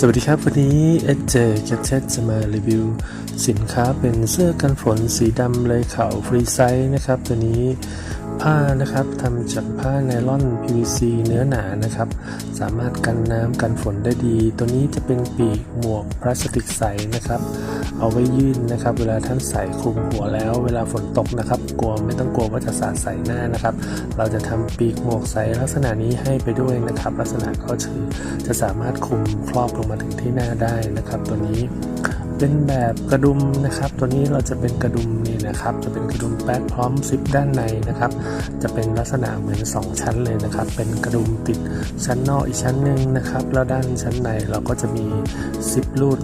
สวัสดีครับ วันนี้ SJ Gadget จะมารีวิว สินค้าเป็นเสื้อกันฝนสีดำเลยเข่าฟรีไซส์นะครับ ตัวนี้ ผ้านะครับทำจากผ้าไนล่อน PVC เนื้อหนานะครับ สามารถกันน้ำกันฝนได้ดี ตัวนี้จะเป็นปีกหมวกพลาสติกใสนะครับ เอาไว้ยื่นนะครับ เวลาท่านใส่คลุมหัวแล้ว เวลาฝนตกนะครับ กลัวไม่ต้องกลัวว่าจะสาดใส่หน้านะครับ เราจะทำปีกหมวกใสลักษณะนี้ให้ไปด้วยนะครับ ลักษณะก็คือจะสามารถคลุมครอบลงมาถึงที่หน้าได้นะครับ ตัวนี้เป็นแบบกระดุมนะครับ ตัวนี้เราจะเป็นกระดุมนี่ นะครับ จะเป็นกระดุมแป๊กพร้อมซิปด้านในนะครับ จะเป็นลักษณะเหมือน 2 ชั้นเลยนะครับ เป็นกระดุมติดชั้นนอกอีกชั้นหนึ่งนะครับ แล้วด้านชั้นในเราก็จะมีซิปรูด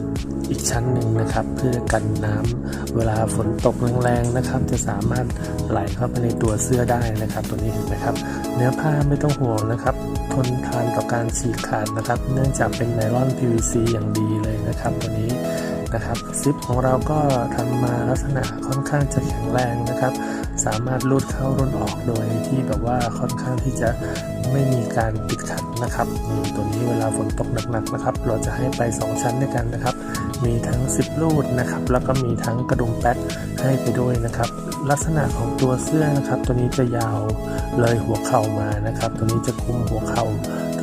อีกชั้นหนึ่งนะครับ เพื่อกันน้ำเวลาฝนตกแรงๆนะครับ จะสามารถไหลเข้าไปในตัวเสื้อได้นะครับ ตัวนี้เห็นไหมครับ เนื้อผ้าไม่ต้องห่วงนะครับ ทนทานต่อการฉีกขาดนะครับ เนื่องจากเป็นไนลอน PVC อย่างดีเลยนะครับ ตัวนี้ นะครับซิปของเราก็ทำมาลักษณะค่อนข้างจะแข็งแรงนะครับ สามารถรูดเข้ารูดออกโดยที่แบบว่าค่อนข้างที่จะไม่มีการติดขัดนะครับตัวนี้เวลาฝนตกหนักๆนะครับ เราจะให้ไป 2 ชั้นด้วยกันนะครับ มีทั้งซิปรูดนะครับแล้วก็มีทั้งกระดุมแป๊กให้ไปด้วยนะครับ ลักษณะของตัวเสื้อนะครับ ตัวนี้จะยาวเลยหัวเข่ามานะครับ ตัวนี้จะคุมหัวเข่า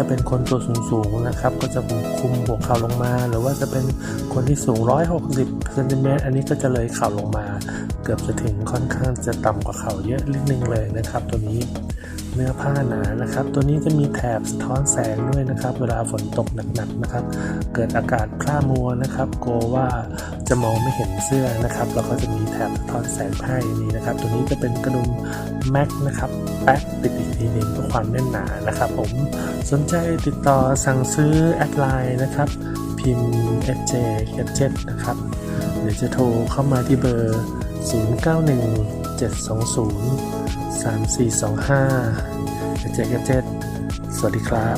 ถ้าเป็นคนตัวสูงๆนะครับ ก็จะคุมหัวเข่าลงมา หรือว่าจะเป็นคนที่สูง 160เซนติเมตรอันนี้ก็จะเลยเข่าลงมา เกือบจะถึงค่อนข้างจะต่ำกว่าเข่าเยอะนิดนึงเลยนะครับ ตัวนี้ เนื้อผ้าหนานะครับ ตัวนี้จะมีแถบสะท้อนแสงด้วยนะครับ เวลาฝนตกหนักๆนะครับ เกิดอากาศพร่ามัวนะครับกลัวว่าจะมองไม่เห็นเสื้อนะครับเราก็จะมีแถบสะท้อนแสงให้นี่นะครับ ตัวนี้จะเป็นกระดุมแม็กนะครับแป๊กติดอีกทีหนึงเพื่อความแน่นหนานะครับ ผมสนใจติดต่อสั่งซื้อแอดไลน์นะครับพิมพ์ FJ Gadget นะครับเดี๋ยวจะโทรเข้ามาที่เบอร์ 091 0720 3425เจ็ดเจ็ดสวัสดีครับ